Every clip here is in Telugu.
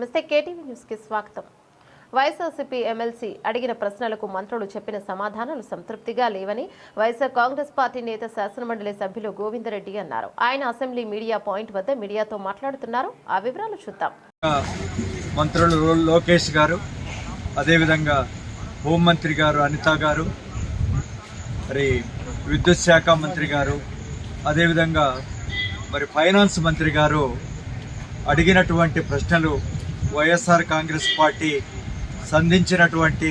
నమస్తే కేటీవీ న్యూస్కి స్వాగతం. వైఎస్ఆర్సీపీ ఎమ్మెల్సీ అడిగిన ప్రశ్నలకు మంత్రులు చెప్పిన సమాధానాలు సంతృప్తిగా లేవని వైఎస్ఆర్ కాంగ్రెస్ పార్టీ నేత శాసనమండలి సభ్యులు గోవిందరెడ్డి అన్నారు. ఆయన అసెంబ్లీ మీడియా పాయింట్ వద్ద మీడియాతో మాట్లాడుతున్నారు. ఆ వివరాలు చూద్దాం. మంత్రులు లోకేష్ గారు అదేవిధంగా హోంమంత్రి గారు అనిత గారు మరి విద్యుత్ శాఖ మంత్రి గారు అదేవిధంగా మరి ఫైనాన్స్ మంత్రి గారు అడిగినటువంటి ప్రశ్నలు వైఎస్ఆర్ కాంగ్రెస్ పార్టీ సంధించినటువంటి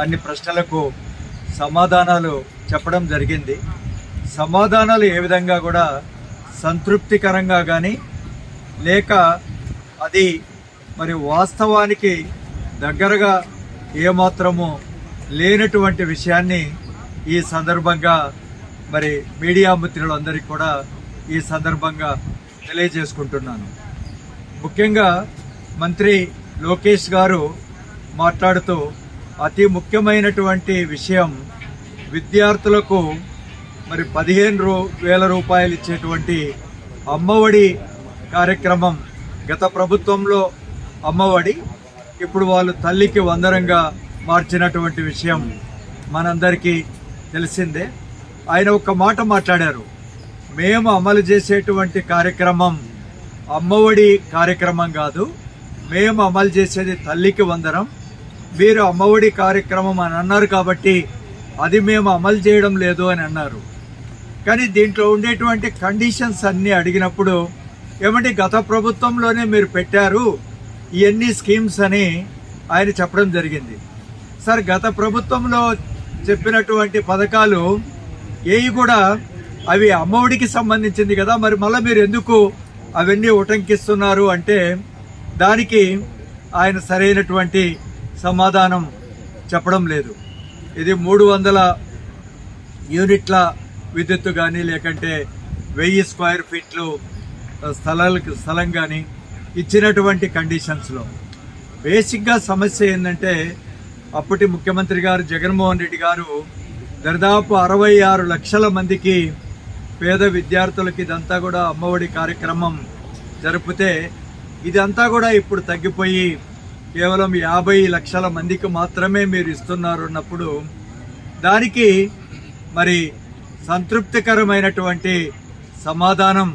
అన్ని ప్రశ్నలకు సమాధానాలు చెప్పడం జరిగింది. సమాధానాలు ఏ విధంగా కూడా సంతృప్తికరంగా కానీ లేక అది మరి వాస్తవానికి దగ్గరగా ఏమాత్రము లేనటువంటి విషయాన్ని ఈ సందర్భంగా మరి మీడియా మిత్రులందరికీ కూడా ఈ సందర్భంగా తెలియజేసుకుంటున్నాను. ముఖ్యంగా మంత్రి లోకేష్ గారు మాట్లాడుతూ అతి ముఖ్యమైనటువంటి విషయం విద్యార్థులకు మరి పదిహేను రూ వేల రూపాయలు ఇచ్చేటువంటి అమ్మఒడి కార్యక్రమం. గత ప్రభుత్వంలో అమ్మఒడి ఇప్పుడు వాళ్ళు తల్లికి వందరంగా మార్చినటువంటి విషయం మనందరికీ తెలిసిందే. ఆయన ఒక మాట మాట్లాడారు. మేము అమలు చేసేటువంటి కార్యక్రమం అమ్మఒడి కార్యక్రమం కాదు. మేము అమలు చేసేది తల్లికి వందనం మీరు అమ్మఒడి కార్యక్రమం అని అన్నారు కాబట్టి అది మేము అమలు చేయడం లేదు అని అన్నారు. కానీ దీంట్లో ఉండేటువంటి కండిషన్స్ అన్నీ అడిగినప్పుడు ఏమంటే గత ప్రభుత్వంలోనే మీరు పెట్టారు ఇవన్నీ స్కీమ్స్ అని ఆయన చెప్పడం జరిగింది. సార్ గత ప్రభుత్వంలో చెప్పినటువంటి పథకాలు ఏవి కూడా అవి అమ్మఒడికి సంబంధించింది కదా మరి మళ్ళీ మీరు ఎందుకు అవన్నీ ఉటంకిస్తున్నారు అంటే దానికి ఆయన సరైనటువంటి సమాధానం చెప్పడం లేదు. ఇది మూడు వందల యూనిట్ల విద్యుత్తు కానీ లేకంటే వెయ్యి స్క్వేర్ ఫీట్లు స్థలాలకు స్థలం కానీ ఇచ్చినటువంటి కండిషన్స్లో బేసిక్గా సమస్య ఏంటంటే అప్పటి ముఖ్యమంత్రి గారు జగన్మోహన్ రెడ్డి గారు దాదాపు అరవై ఆరు లక్షల మందికి పేద విద్యార్థులకి ఇదంతా కూడా అమ్మఒడి కార్యక్రమం జరిపితే ఇదంతా కూడా ఇప్పుడు తగ్గిపోయి కేవలం యాభై లక్షల మందికి మాత్రమే మీరు ఇస్తున్నారు అన్నప్పుడు దానికి మరి సంతృప్తికరమైనటువంటి సమాధానం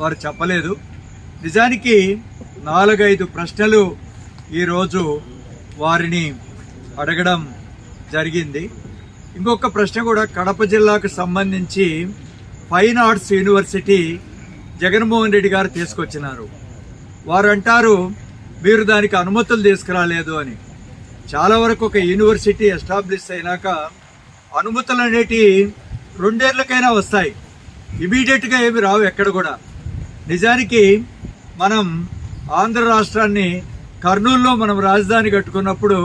వారు చెప్పలేదు. నిజానికి నాలుగైదు ప్రశ్నలు ఈరోజు వారిని అడగడం జరిగింది. ఇంకొక ప్రశ్న కూడా కడప జిల్లాకు సంబంధించి fine arts university Jaganmohan Reddy గారు తీసుకొచ్చినారు. వారు అంటారు మీరు దానికి అనుమతులు తీసుకురాలేదు అని. చాలా వరకు ఒక యూనివర్సిటీ ఎస్టాబ్లిష్ అయినాక అనుమతులు అనేటివి రెండేళ్ళకైనా వస్తాయి. ఇమీడియట్గా ఏమి రావు ఎక్కడ కూడా. నిజానికి మనం ఆంధ్ర రాష్ట్రాన్ని కర్నూలులో మనం రాజధాని కట్టుకున్నప్పుడు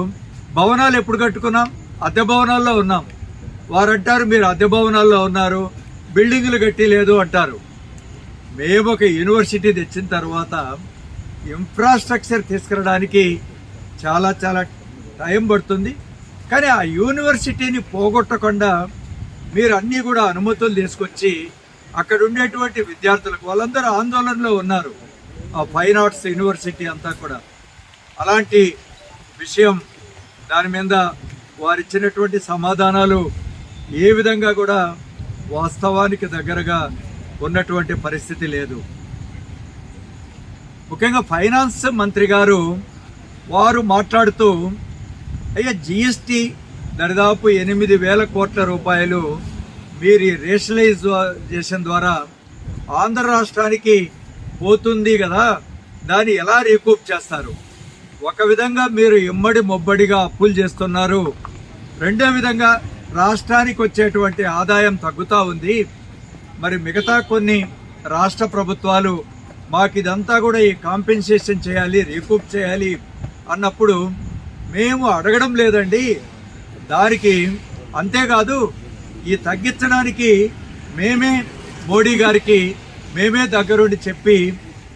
భవనాలు ఎప్పుడు కట్టుకున్నాం? అద్దె భవనాల్లో ఉన్నాం. వారంటారు మీరు అద్దె భవనాల్లో ఉన్నారు బిల్డింగులు కట్టి లేదు అంటారు. మేము ఒక యూనివర్సిటీ తెచ్చిన తర్వాత ఇన్ఫ్రాస్ట్రక్చర్ తీసుకురావడానికి చాలా చాలా టైం పడుతుంది. కానీ ఆ యూనివర్సిటీని పోగొట్టకుండా మీరు అన్నీ కూడా అనుమతులు తీసుకొచ్చి అక్కడ ఉండేటువంటి విద్యార్థులకు వాళ్ళందరూ ఆందోళనలో ఉన్నారు. ఆ ఫైన్ ఆర్ట్స్ యూనివర్సిటీ అంతా కూడా. అలాంటి విషయం దాని మీద వారు ఇచ్చినటువంటి సమాధానాలు ఏ విధంగా కూడా వాస్తవానికి దగ్గరగా ఉన్నటువంటి పరిస్థితి లేదు. ముఖ్యంగా ఫైనాన్స్ మంత్రి గారు వారు మాట్లాడుతూ అయ్యా జిఎస్టీ దరిదాపు ఎనిమిది వేల కోట్ల రూపాయలు మీరు రేషనలైజేషన్ ద్వారా ఆంధ్ర రాష్ట్రానికి పోతుంది కదా దాన్ని ఎలా రీకూప్ చేస్తారు? ఒక విధంగా మీరు ఇమ్మడి మొబ్బడిగా అప్పులు చేస్తున్నారు. రెండో విధంగా రాష్ట్రానికి వచ్చేటువంటి ఆదాయం తగ్గుతూ ఉంది. మరి మిగతా కొన్ని రాష్ట్ర ప్రభుత్వాలు మాకు ఇదంతా కూడా ఈ కాంపెన్సేషన్ చేయాలి రీకూప్ చేయాలి అన్నప్పుడు మేము అడగడం లేదండి. దానికి అంతేకాదు ఈ తగ్గించడానికి మేమే మోడీ గారికి మేమే దగ్గరుండి చెప్పి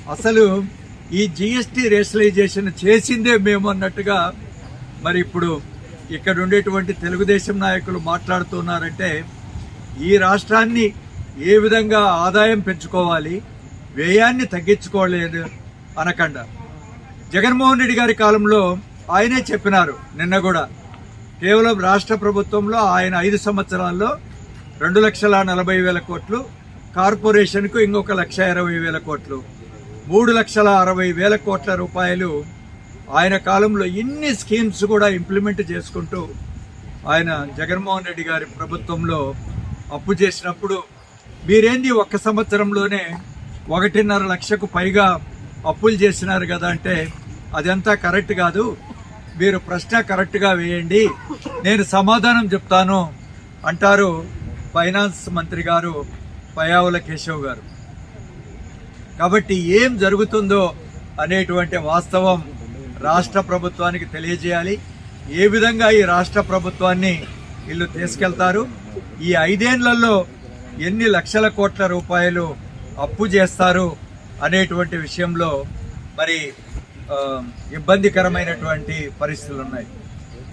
అసలు ఈ జిఎస్టీ రేషనలైజేషన్ చేసిందే మేము అన్నట్టుగా మరి ఇప్పుడు ఇక్కడ ఉండేటువంటి తెలుగుదేశం నాయకులు మాట్లాడుతున్నారంటే ఈ రాష్ట్రాన్ని ఏ విధంగా ఆదాయం పెంచుకోవాలి వ్యయాన్ని తగ్గించుకోలేదు అనకండ. జగన్మోహన్ రెడ్డి గారి కాలంలో ఆయనే చెప్పినారు నిన్న కూడా. కేవలం రాష్ట్ర ప్రభుత్వంలో ఆయన ఐదు సంవత్సరాల్లో రెండు లక్షల నలభై వేల కోట్లు కార్పొరేషన్కు ఇంకొక లక్ష ఇరవై వేల కోట్లు మూడు లక్షల అరవై వేల కోట్ల రూపాయలు ఆయన కాలంలో ఇన్ని స్కీమ్స్ కూడా ఇంప్లిమెంట్ చేసుకుంటూ ఆయన జగన్మోహన్ రెడ్డి గారి ప్రభుత్వంలో అప్పు చేసినప్పుడు మీరేంది ఒక్క సంవత్సరంలోనే ఒకటిన్నర లక్షకు పైగా అప్పులు చేసినారు కదా అంటే అదంతా కరెక్ట్ కాదు. మీరు ప్రశ్న కరెక్ట్గా వేయండి. నేను సమాధానం చెప్తాను అంటారు ఫైనాన్స్ మంత్రి గారు పయావుల కేశవ్ గారు. కాబట్టి ఏం జరుగుతుందో అనేటువంటి వాస్తవం రాష్ట్ర ప్రభుత్వానికి తెలియజేయాలి. ఏ విధంగా ఈ రాష్ట్ర ప్రభుత్వాన్ని వీళ్ళు తీసుకెళ్తారు? ఈ ఐదేళ్ళలో ఎన్ని లక్షల కోట్ల రూపాయలు అప్పు చేస్తారు అనేటువంటి విషయంలో మరి ఇబ్బందికరమైనటువంటి పరిస్థితులు ఉన్నాయి.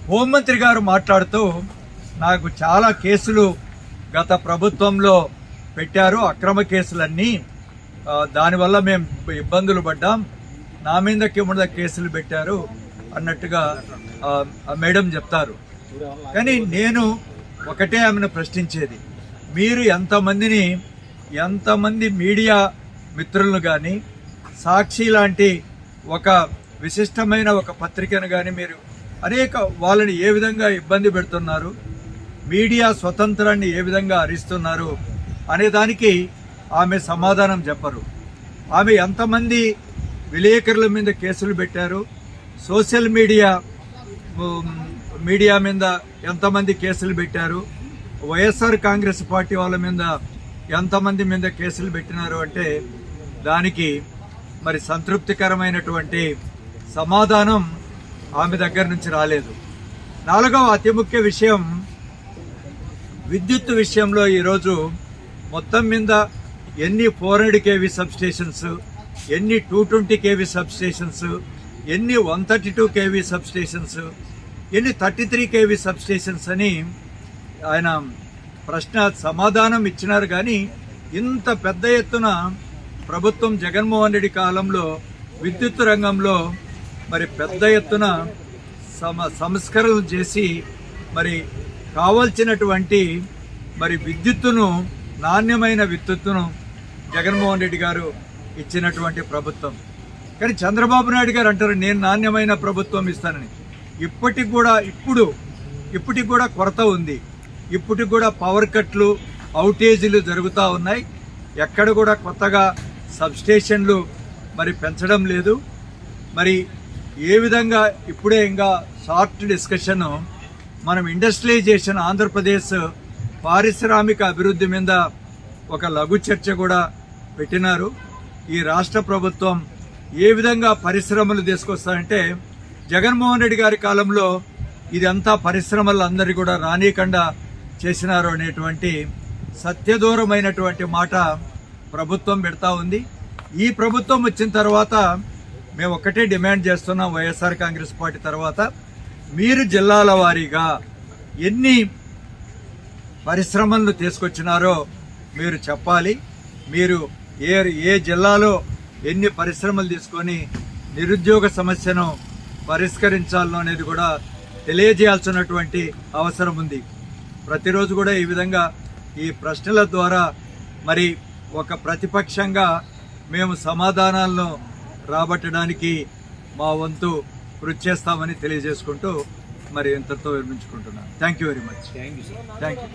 హోంమంత్రి గారు మాట్లాడుతూ నాకు చాలా కేసులు గత ప్రభుత్వంలో పెట్టారు అక్రమ కేసులన్నీ. దానివల్ల మేము ఇబ్బందులు పడ్డాం. నా మీద కింద కేసులు పెట్టారు అన్నట్టుగా మేడం చెప్తారు. కానీ నేను ఒకటే ఆమెను ప్రశ్నించేది. మీరు ఎంతమందిని ఎంతమంది మీడియా మిత్రులను కానీ సాక్షి లాంటి ఒక విశిష్టమైన ఒక పత్రికను కానీ మీరు అనేక వాళ్ళని ఏ విధంగా ఇబ్బంది పెడుతున్నారు మీడియా స్వతంత్రాన్ని ఏ విధంగా హరిస్తున్నారు అనే దానికి ఆమె సమాధానం చెప్పరు. ఆమె ఎంతమంది విలేకరుల మీద కేసులు పెట్టారు సోషల్ మీడియా మీడియా మీద ఎంతమంది కేసులు పెట్టారు వైఎస్ఆర్ కాంగ్రెస్ పార్టీ వాళ్ళ మీద ఎంతమంది మీద కేసులు పెట్టినారు అంటే దానికి మరి సంతృప్తికరమైనటువంటి సమాధానం ఆమె దగ్గర నుంచి రాలేదు. నాలుగవ అతి ముఖ్య విషయం విద్యుత్ విషయంలో ఈరోజు మొత్తం మీద ఎన్ని ఫోర్ హండ్రెడ్ కేవీ సబ్స్టేషన్స్ ఎన్ని టూ ట్వంటీ కేవీ సబ్స్టేషన్స్ ఎన్ని one thirty two KV substations ఎన్ని థర్టీ త్రీ కేవీ సబ్స్టేషన్స్ అని ఆయన ప్రశ్న సమాధానం ఇచ్చినారు కానీ ఇంత పెద్ద ఎత్తున ప్రభుత్వం జగన్మోహన్ రెడ్డి కాలంలో విద్యుత్ రంగంలో మరి పెద్ద ఎత్తున సమ సంస్కరణలు చేసి మరి కావాల్సినటువంటి మరి విద్యుత్తును నాణ్యమైన విద్యుత్తును జగన్మోహన్ రెడ్డి గారు ఇచ్చినటువంటి ప్రభుత్వం. కానీ చంద్రబాబు నాయుడు గారు అంటారు నేను నాణ్యమైన ప్రభుత్వం ఇస్తానని. ఇప్పటికి కూడా ఇప్పుడు ఇప్పటికి కూడా కొరత ఉంది. ఇప్పటికి కూడా పవర్ కట్లు అవుటేజీలు జరుగుతూ ఉన్నాయి. ఎక్కడ కూడా కొత్తగా సబ్స్టేషన్లు మరి పెంచడం లేదు. మరి ఏ విధంగా ఇప్పుడే ఇంకా షార్ట్ డిస్కషన్ మనం ఇండస్ట్రియలైజేషన్ ఆంధ్రప్రదేశ్ పారిశ్రామిక అభివృద్ధి మీద ఒక లఘు చర్చ కూడా పెట్టినారు. ఈ రాష్ట్ర ప్రభుత్వం ఏ విధంగా పరిశ్రమలు తీసుకొస్తారంటే జగన్మోహన్ రెడ్డి గారి కాలంలో ఇదంతా పరిశ్రమలు అందరి కూడా రానీయకుండా చేసినారు అనేటువంటి సత్యదూరమైనటువంటి మాట ప్రభుత్వం పెడతా ఉంది. ఈ ప్రభుత్వం వచ్చిన తర్వాత మేము ఒకటే డిమాండ్ చేస్తున్నాం వైఎస్ఆర్ కాంగ్రెస్ పార్టీ తర్వాత మీరు జిల్లాల వారీగా ఎన్ని పరిశ్రమలను తీసుకొచ్చినారో మీరు చెప్పాలి. మీరు ఏ ఏ జిల్లాలో ఎన్ని పరిశ్రమలు తీసుకొని నిరుద్యోగ సమస్యను పరిష్కరించాలో అనేది కూడా తెలియజేయాల్సినటువంటి అవసరం ఉంది. ప్రతిరోజు కూడా ఈ విధంగా ఈ ప్రశ్నల ద్వారా మరి ఒక ప్రతిపక్షంగా మేము సమాధానాలను రాబట్టడానికి మా వంతు కృషి చేస్తామని తెలియజేసుకుంటూ మరి ఇంతతో విరమించుకుంటున్నాను. Thank you very much thank you